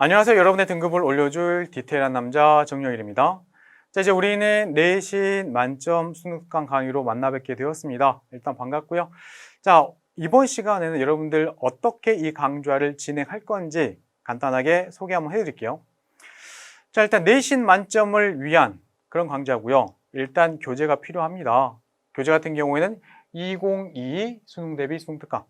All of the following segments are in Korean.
안녕하세요. 여러분의 등급을 올려줄 디테일한 남자 정영일입니다. 자, 이제 우리는 내신 만점 수능특강 강의로 만나 뵙게 되었습니다. 일단 반갑고요. 자, 이번 시간에는 여러분들 어떻게 이 강좌를 진행할 건지 간단하게 소개 한번 해드릴게요. 자, 일단 내신 만점을 위한 그런 강좌고요. 일단 교재가 필요합니다. 교재 같은 경우에는 2022 수능 대비 수능 특강.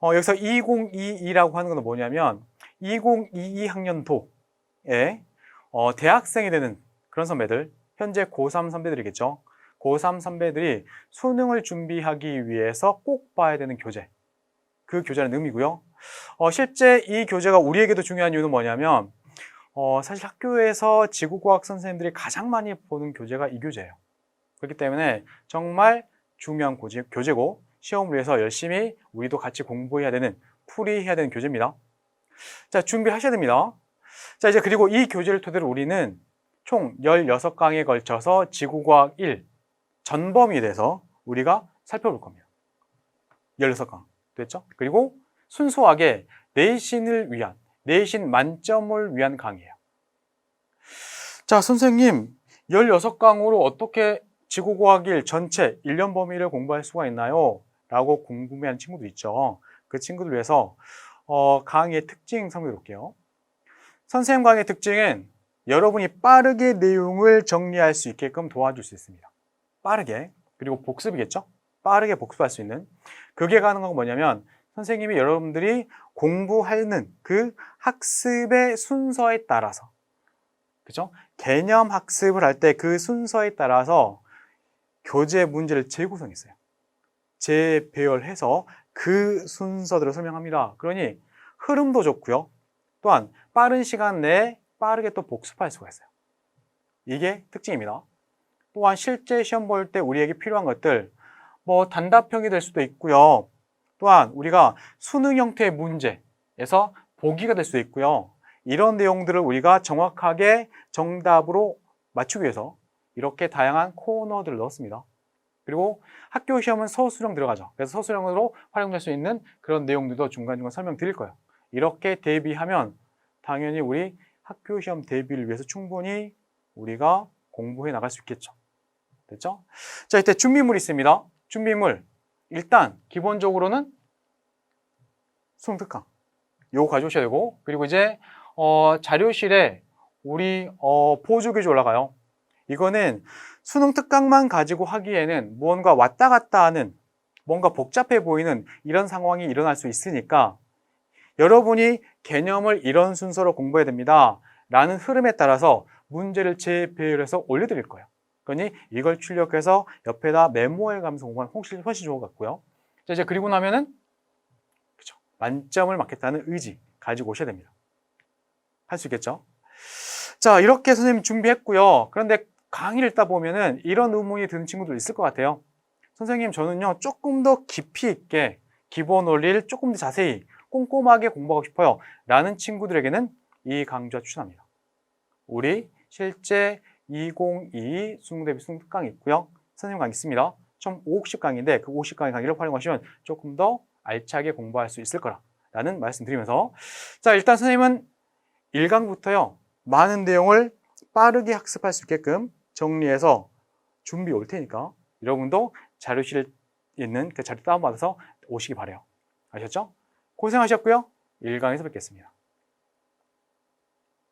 어, 여기서 2022라고 하는 건 뭐냐면 2022 학년도에 어, 대학생이 되는 그런 선배들, 현재 고3 선배들이겠죠. 고3 선배들이 수능을 준비하기 위해서 꼭 봐야 되는 교재. 그 교재라는 의미고요. 어, 실제 이 교재가 우리에게도 중요한 이유는 뭐냐면 어, 사실 학교에서 지구과학 선생님들이 가장 많이 보는 교재가 이 교재예요. 그렇기 때문에 정말 중요한 고지, 교재고 시험을 위해서 열심히 우리도 같이 공부해야 되는 풀이해야 되는 교재입니다. 자, 준비하셔야 됩니다. 자, 이제 그리고 이 교재를 토대로 우리는 총 16강에 걸쳐서 지구과학 1 전범위에 대해서 우리가 살펴볼 겁니다. 16강. 됐죠? 그리고 순수하게 내신을 위한, 내신 만점을 위한 강의예요. 자, 선생님, 16강으로 어떻게 지구과학 1 전체 1년 범위를 공부할 수가 있나요? 라고 궁금해하는 친구도 있죠. 그 친구들 위해서 어, 강의의 특징 설명해 볼게요. 선생님 강의의 특징은 여러분이 빠르게 내용을 정리할 수 있게끔 도와줄 수 있습니다. 빠르게. 그리고 복습이겠죠? 빠르게 복습할 수 있는. 그게 가능한 건 뭐냐면 선생님이 여러분들이 공부하는 그 학습의 순서에 따라서 그죠? 개념 학습을 할 때 그 순서에 따라서 교재 문제를 재구성했어요. 재배열해서 그 순서대로 설명합니다. 그러니 흐름도 좋고요. 또한 빠른 시간 내에 빠르게 또 복습할 수가 있어요. 이게 특징입니다. 또한 실제 시험 볼 때 우리에게 필요한 것들 뭐 단답형이 될 수도 있고요. 또한 우리가 수능 형태의 문제에서 보기가 될 수도 있고요. 이런 내용들을 우리가 정확하게 정답으로 맞추기 위해서 이렇게 다양한 코너들을 넣었습니다. 그리고 학교 시험은 서술형 들어가죠. 그래서 서술형으로 활용될 수 있는 그런 내용들도 중간중간 설명드릴 거예요. 이렇게 대비하면 당연히 우리 학교 시험 대비를 위해서 충분히 우리가 공부해 나갈 수 있겠죠. 됐죠? 자, 이때 준비물 있습니다. 준비물. 일단 기본적으로는 수능특강. 요거 가져오셔야 되고 그리고 이제 어, 자료실에 우리 어, 보조교재 올라가요. 이거는 수능 특강만 가지고 하기에는 무언가 왔다 갔다 하는 뭔가 복잡해 보이는 이런 상황이 일어날 수 있으니까 여러분이 개념을 이런 순서로 공부해야 됩니다. 라는 흐름에 따라서 문제를 재배열해서 올려드릴 거예요. 그러니 이걸 출력해서 옆에다 메모해 가면서 공부하면 훨씬, 훨씬 좋을 것 같고요. 자, 이제 그리고 나면은 그죠. 만점을 맞겠다는 의지 가지고 오셔야 됩니다. 할 수 있겠죠? 자, 이렇게 선생님 준비했고요. 그런데 강의를 읽다 보면은 이런 의문이 드는 친구들 있을 것 같아요. 선생님, 저는요, 조금 더 깊이 있게 기본 원리를 조금 더 자세히 꼼꼼하게 공부하고 싶어요. 라는 친구들에게는 이 강좌 추천합니다. 우리 실제 2022 수능 대비 수능 특강이 있고요. 선생님 강의 있습니다. 총 50강인데 그 50 강의 강의를 활용하시면 조금 더 알차게 공부할 수 있을 거라는 말씀 드리면서 자 일단 선생님은 1강부터요. 많은 내용을 빠르게 학습할 수 있게끔 정리해서 준비 올 테니까 여러분도 자료실에 있는 그 자료 다운받아서 오시기 바래요. 아셨죠? 고생하셨고요. 1강에서 뵙겠습니다.